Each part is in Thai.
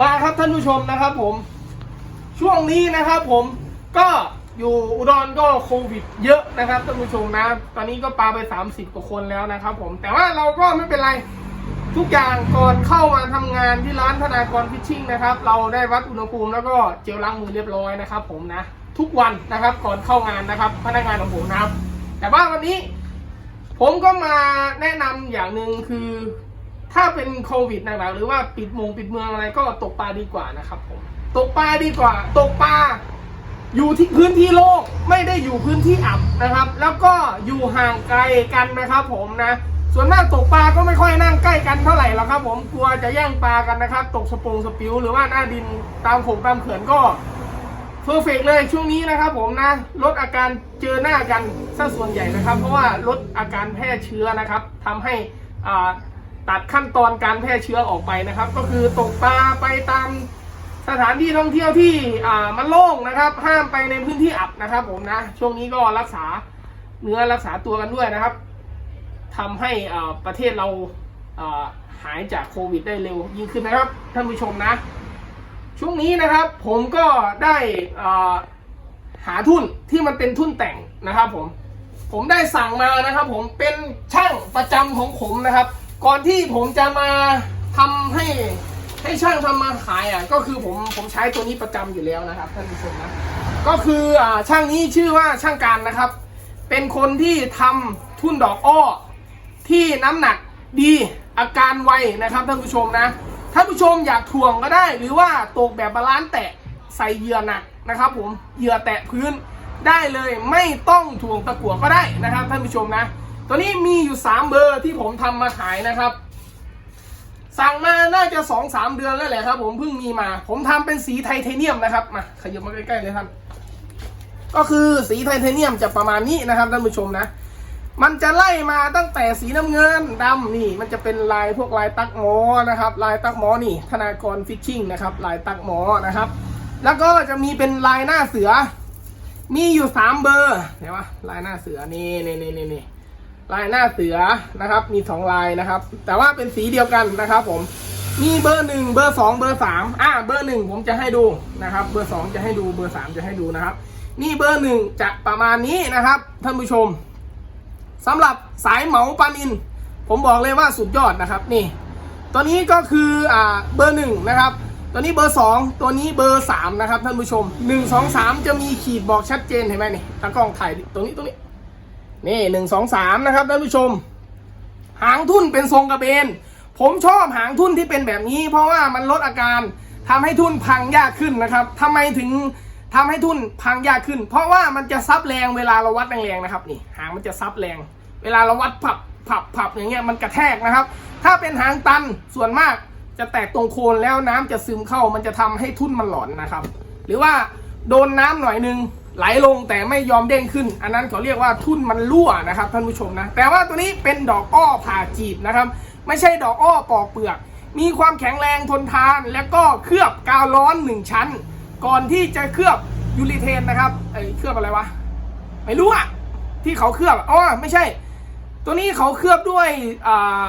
มาครับท่านผู้ชมนะครับผม ช่วงนี้นะครับผมก็อยู่อุดรก็โควิด เยอะนะครับท่านผู้ชมนะ ตอนนี้ก็ปาไป 30กว่าคนแล้วนะครับ ผมแต่ว่าเราก็ไม่เป็นไรทุกอย่างก่อนเข้ามาทำงานที่ร้านธนากรฟิชชิ่งนะครับ เราได้วัดอุณหภูมิแล้วก็เจลล้างมือเรียบร้อยนะครับ ผมนะ ทุกวันนะครับก่อนเข้างานนะครับ พนักงานของผมนะครับ แต่ว่าวันนี้ ผมก็มาแนะนำอย่างหนึ่งคือ ถ้าเป็นโควิดหนักๆหรือว่าปิดมงปิดเมืองอะไรก็ตกปลาดีกว่านะครับผมตกปลาดีกว่า ตกปลาอยู่ที่พื้นที่โล่งไม่ได้อยู่พื้นที่อับนะครับ แล้วก็อยู่ห่างไกลกันนะครับ ผมนะ ส่วนมากตกปลาก็ไม่ค่อยนั่งใกล้กันเท่าไหร่หรอกครับ ผมกลัวจะแย่งปลากันนะครับ ตกสปงสปิวหรือว่าหน้าดินตามโขงตามเขื่อนก็เพอร์เฟกเลยช่วงนี้นะครับ ผมนะลดอาการเจอหน้ากันซะส่วนใหญ่นะครับ เพราะว่าลดอาการแพร่เชื้อนะครับทำให้อ่า ตัดขั้นตอนการแพร่เชื้อออกไปนะครับ ก็คือตกปลาไปตามสถานที่ท่องเที่ยวที่อ่ามันโล่งนะครับ ห้ามไปในพื้นที่อับนะครับ ผมนะช่วงนี้ก็รักษาเนื้อรักษาตัวกันด้วยนะครับทำให้อ่าประเทศเราอ่าหายจากโควิดได้เร็วยิ่งขึ้นนะครับ ท่านผู้ชมนะ ช่วงนี้นะครับ ผมก็ได้อ่าหาทุนที่มันเป็นทุนแต่งนะครับ ผม ผมได้สั่งมานะครับ ผมเป็นช่างประจำของผมนะครับ ก่อนที่ผมจะมาทำให้ให้ช่างทำมาขายอะก็คือผมผมใช้ตัวนี้ประจำอยู่แล้วนะครับท่านผู้ชมนะก็คืออ่าช่างนี้ชื่อว่าช่างการนะครับ เป็นคนที่ทำทุ่นดอกอ้อ ที่น้ำหนักดีอาการไวนะครับท่านผู้ชมนะท่านผู้ชมอยากถ่วงก็ได้ หรือว่าตกแบบบาลานซ์แตะใส่เหยื่อหนักนะครับ ผมเหยื่อแตะพื้นได้เลยไม่ต้องถ่วงตะกั่วก็ได้นะครับท่านผู้ชมนะ ตัวนี้มีอยู่ 3 เบอร์ที่ผมทำมาขายนะครับ สั่งมาน่าจะ2อสามเดือนแล้วแหละครับ ผมเพิ่งมีมา ผมทำเป็นสีไทเทเนียมนะครับมาขยับมาใกล้ๆเลยท่านก็คือสีไทเทเนียมจะประมาณนี้นะครับท่านผู้ชมนะ มันจะไล่มาตั้งแต่สีน้ำเงินดำนี่ มันจะเป็นลายพวกลายตักหมอนะครับ ลายตักหมอนี่ ธนากรฟิชชิ่งนะครับ ลายตักหมอนะครับ แล้วก็จะมีเป็นลายหน้าเสือ มีอยู่สามเบอร์เห็นปะลายหน้าเสือนี่นี่นี่นี่ ลายหน้าเสือนะครับ มีสองลายนะครับ แต่ว่าเป็นสีเดียวกันนะครับ ผม มีเบอร์หนึ่งเบอร์สองเบอร์สามอ่าเบอร์หนึ่งผมจะให้ดูนะครับ เบอร์สองจะให้ดูเบอร์สามจะให้ดูนะครับ นี่เบอร์หนึ่งจะประมาณนี้นะครับ ท่านผู้ชมสำหรับสายเหมาปานิน ผมบอกเลยว่าสุดยอดนะครับ นี่ ตัวนี้ก็คืออ่าเบอร์หนึ่งนะครับตัวนี้เบอร์สองตัวนี้เบอร์สามนะครับท่านผู้ชมหนึ่งสองสามจะมีขีดบอกชัดเจนเห็นไหมนี่ตากล้องถ่ายตรงนี้ตรงนี้ นี่หนึ่งสองสามนะครับท่านผู้ชม หางทุ่นเป็นทรงกระเบน ผมชอบหางทุ่นที่เป็นแบบนี้ เพราะว่ามันลดอาการทำให้ทุ่นพังยากขึ้นนะครับทำไมถึงทำให้ทุ่นพังยากขึ้น เพราะว่ามันจะซับแรงเวลาเราวัดแรงๆนะครับนี่หางมันจะซับแรง เวลาเราวัดผับผับผับอย่างเงี้ยมันกระแทกนะครับ ถ้าเป็นหางตันส่วนมากจะแตกตรงโคนแล้วน้ำจะซึมเข้ามันจะทำให้ทุ่นมันหลอนนะครับ หรือว่าโดนน้ำหน่อยนึง ไหลลงแต่ไม่ยอมเด้งขึ้น อันนั้นเขาเรียกว่าทุ่นมันรั่วนะครับท่านผู้ชมนะ แต่ว่าตัวนี้เป็นดอกอ้อผ่าจีบนะครับ ไม่ใช่ดอกอ้อปอกเปลือก มีความแข็งแรงทนทานและก็เคลือบกาวร้อนหนึ่งชั้น ก่อนที่จะเคลือบยูริเทนนะครับไอ้เคลือบอะไรวะไม่รู้อะที่เขาเคลือบอ๋อไม่ใช่ ตัวนี้เขาเคลือบด้วยอ่า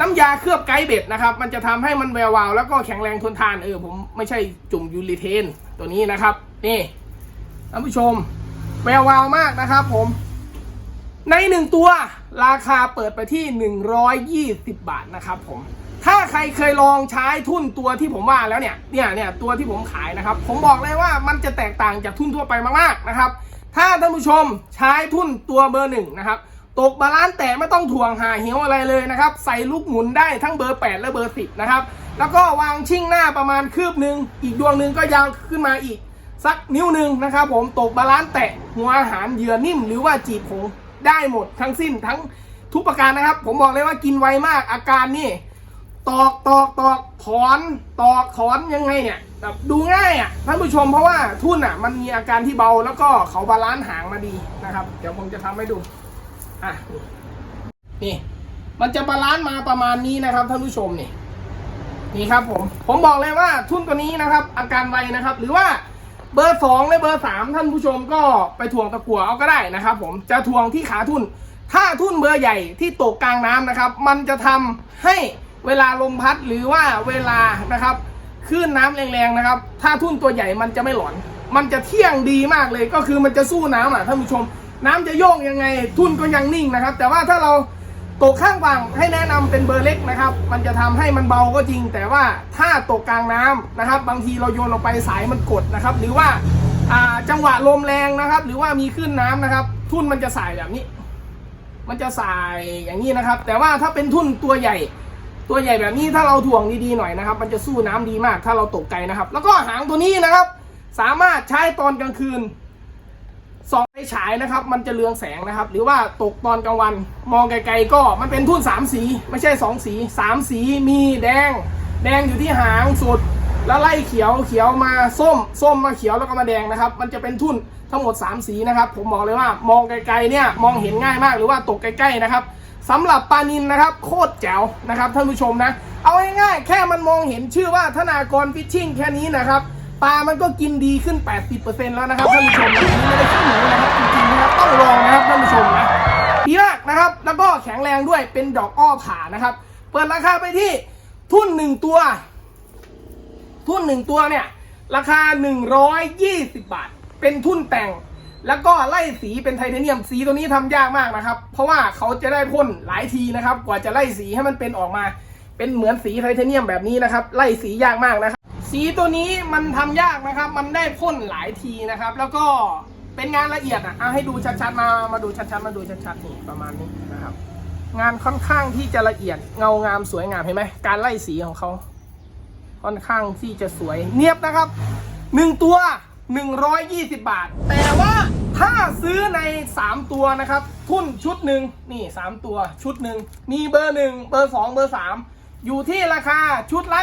น้ำยาเคลือบไกด์เบ็ดนะครับ มันจะทำให้มันแวววาวแล้วก็แข็งแรงทนทานเออผมไม่ใช่จุ่มยูริเทนตัวนี้นะครับ นี่ ท่านผู้ชมแวววาวมากนะครับผม ในหนึ่งตัวราคาเปิดไปที่ 120 บาทนะครับผม ถ้าใครเคยลองใช้ทุ่นตัวที่ผมว่าแล้วเนี่ย เนี่ยเนี่ยตัวที่ผมขายนะครับ ผมบอกเลยว่ามันจะแตกต่างจากทุ่นทั่วไปมากๆนะครับ ถ้าท่านผู้ชมใช้ทุ่นตัวเบอร์หนึ่งนะครับ ตกบาลานซ์แต่ไม่ต้องถ่วงหาเหวอะไรเลยนะครับ ใส่ลูกหมุนได้ทั้งเบอร์ 8 และเบอร์ 10 นะครับ แล้วก็วางชิ่งหน้าประมาณคืบหนึ่งอีกดวงหนึ่งก็ยาวขึ้นมาอีก สักนิ้วหนึ่งนะครับผมตกบาลานซ์แตะหัวอาหารเหยื่อนิ่ม หรือว่าจีบผงได้หมดทั้งสิ้นทั้งทุกประการนะครับ ผมบอกเลยว่ากินไวมากอาการนี่ตอกตอกตอกถอนตอกถอนยังไงเนี่ยแบบดูง่ายอะท่านผู้ชมเพราะว่าทุ่นอะมันมีอาการที่เบาแล้วก็เขาบาลานซ์หางมาดีนะครับ เดี๋ยวผมจะทำให้ดูอะนี่ มันจะบาลานซ์มาประมาณนี้นะครับท่านผู้ชมนี่นี่ครับผมผมบอกเลยว่าทุ่นตัวนี้นะครับ อาการไวนะครับ หรือว่า เบอร์สองและเบอร์สามท่านผู้ชมก็ไปถ่วงตะกั่วเอาก็ได้นะครับ ผมจะถ่วงที่ขาทุ่น ถ้าทุ่นเบอร์ใหญ่ที่ตกกลางน้ำนะครับ มันจะทำให้เวลาลมพัดหรือว่าเวลานะครับคลื่นน้ำแรงๆนะครับ ถ้าทุ่นตัวใหญ่มันจะไม่หลอน มันจะเที่ยงดีมากเลยก็คือมันจะสู้น้ำอะท่านผู้ชม น้ำจะโยกยังไง ทุ่นก็ยังนิ่งนะครับ แต่ว่าถ้าเรา ตกข้างฝั่งให้แนะนำเป็นเบอร์เล็กนะครับ มันจะทำให้มันเบาก็จริง แต่ว่าถ้าตกกลางน้ำนะครับ บางทีเราโยนลงไปสายมันกดนะครับ หรือว่าจังหวะลมแรงนะครับ หรือว่ามีคลื่นน้ำนะครับ ทุ่นมันจะสายแบบนี้ มันจะสายอย่างนี้นะครับ แต่ว่าถ้าเป็นทุ่นตัวใหญ่ ตัวใหญ่แบบนี้ถ้าเราถ่วงดีๆหน่อยนะครับ มันจะสู้น้ำดีมาก ถ้าเราตกไกลนะครับ แล้วก็หางตัวนี้นะครับ สามารถใช้ตอนกลางคืน ส่องไฟฉายนะครับ มันจะเรืองแสงนะครับ หรือว่าตกตอนกลางวัน มองไกลๆก็มันเป็นทุ่นสามสี ไม่ใช่สองสีสามสีมีแดง แดงอยู่ที่หางสุด แล้วไล่เขียวเขียวมาส้ม ส้มมาเขียวแล้วก็มาแดงนะครับ มันจะเป็นทุ่นทั้งหมด 3 สีนะครับ ผมบอกเลยว่ามองไกลๆเนี่ยมองเห็นง่ายมากหรือว่าตกใกล้ๆนะครับสำหรับปลานินนะครับ โคตรแจ๋วนะครับท่านผู้ชมนะ เอาง่ายๆแค่มันมองเห็นชื่อว่าธนากรฟิชชิ่งแค่นี้นะครับ ปลามันก็กินดีขึ้น 80%แล้วนะครับท่านผู้ชมนะนี่ไม่ได้ขี้หนูนะครับจริงๆนะครับต้องลองนะครับท่านผู้ชมนะดีมากนะครับ แล้วก็แข็งแรงด้วยเป็นดอกอ้อผ่านะครับ เปิดราคาไปที่ทุ่นหนึ่งตัว ทุ่นหนึ่งตัวเนี่ย ราคา 120 บาท เป็นทุ่นแต่ง แล้วก็ไล่สีเป็นไทเทเนียมสีตัวนี้ทำยากมากนะครับ เพราะว่าเขาจะได้พ่นหลายทีนะครับ กว่าจะไล่สีให้มันเป็นออกมา เป็นเหมือนสีไทเทเนียมแบบนี้นะครับ ไล่สียากมากนะครับ สีตัวนี้มันทำยากนะครับ มันได้พ่นหลายทีนะครับ แล้วก็เป็นงานละเอียดอะเอาให้ดูชัดๆมามาดูชัดๆมาดูชัดๆนี่ประมาณนี้นะครับ งานค่อนข้างที่จะละเอียดเงางามสวยงามเห็นไหมการไล่สีของเขาค่อนข้างที่จะสวยเนียบนะครับหนึ่งตัว 120 บาท แต่ว่าถ้าซื้อใน 3 ตัวนะครับ ทุนชุดหนึ่งนี่ 3 ตัวชุดหนึ่งมีเบอร์หนึ่งเบอร์สองเบอร์สาม อยู่ที่ราคาชุดละ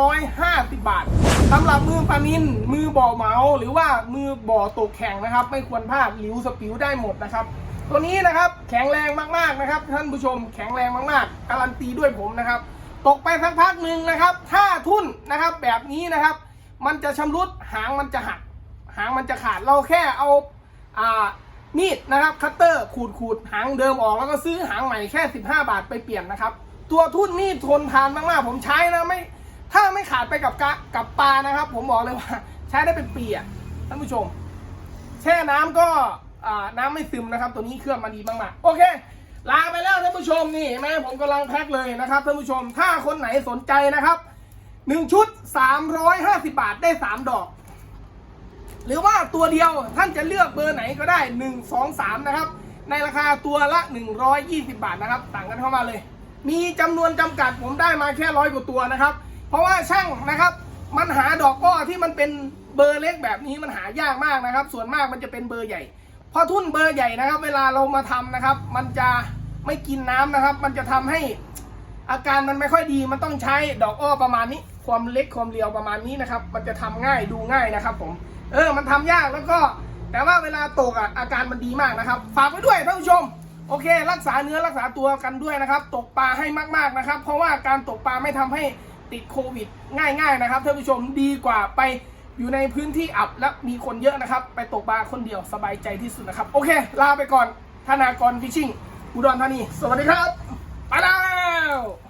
350 บาทสำหรับมือปานิน มือบ่อเหมาหรือว่ามือบ่อตกแข่งนะครับ ไม่ควรพลาดหลิวสปิวได้หมดนะครับ ตัวนี้นะครับแข็งแรงมากๆนะครับ ท่านผู้ชมแข็งแรงมากๆ การันตีด้วยผมนะครับ ตกไปสักพักหนึ่งนะครับ ถ้าทุ่นนะครับแบบนี้นะครับ มันจะชำรุดหางมันจะหัก หางมันจะขาดเราแค่เอาอ่ามีดนะครับคัตเตอร์ขูดขูดหางเดิมออกแล้วก็ซื้อหางใหม่แค่ 15 บาทไปเปลี่ยนนะครับ ตัวทุ่นนี่ทนทานมากๆผมใช้นะไม่ ถ้าไม่ขาดไปกับกะกับปลานะครับ ผมบอกเลยว่า ใช้ได้เป็นปีอะท่านผู้ชม แช่น้ำก็อ่าน้ำไม่ซึมนะครับ ตัวนี้เครื่องมันดีมากๆโอเคลาไปแล้วท่านผู้ชมนี่เห็นไหมผมกำลังแพ็คเลยนะครับท่านผู้ชม ถ้าคนไหนสนใจนะครับหนึ่งชุด350บาทได้3ดอก หรือว่าตัวเดียวท่านจะเลือกเบอร์ไหนก็ได้1 2 3นะครับ ในราคาตัวละ120บาทนะครับสั่งกันเข้ามาเลย มีจำนวนจำกัดผมได้มาแค่ร้อยกว่าตัวนะครับ เพราะว่าช่างนะครับ มันหาดอกก้อที่มันเป็นเบอร์เล็กแบบนี้มันหายากมากนะครับ ส่วนมากมันจะเป็นเบอร์ใหญ่ พอทุ่นเบอร์ใหญ่นะครับ เวลาเรามาทำนะครับ มันจะไม่กินน้ำนะครับ มันจะทำให้อาการมันไม่ค่อยดีมันต้องใช้ดอกอ้อประมาณนี้ ความเล็กความเรียวประมาณนี้นะครับ มันจะทำง่ายดูง่ายนะครับ ผม เออมันทำยากแล้วก็ แต่ว่าเวลาตกอะอาการมันดีมากนะครับ ฝากไว้ด้วยท่านผู้ชม โอเค รักษาเนื้อรักษาตัวกันด้วยนะครับ ตกปลาให้มากๆนะครับ เพราะว่าการตกปลาไม่ทำให้ติดโควิด ง่าย ๆ นะครับท่านผู้ชมดีกว่าไปอยู่ในพื้นที่อับและมีคนเยอะนะครับ ไปตกปลาคนเดียวสบายใจที่สุดนะครับ โอเค ลาไปก่อนธนากรฟิชชิ่งอุดรธานี สวัสดีครับ ไปแล้ว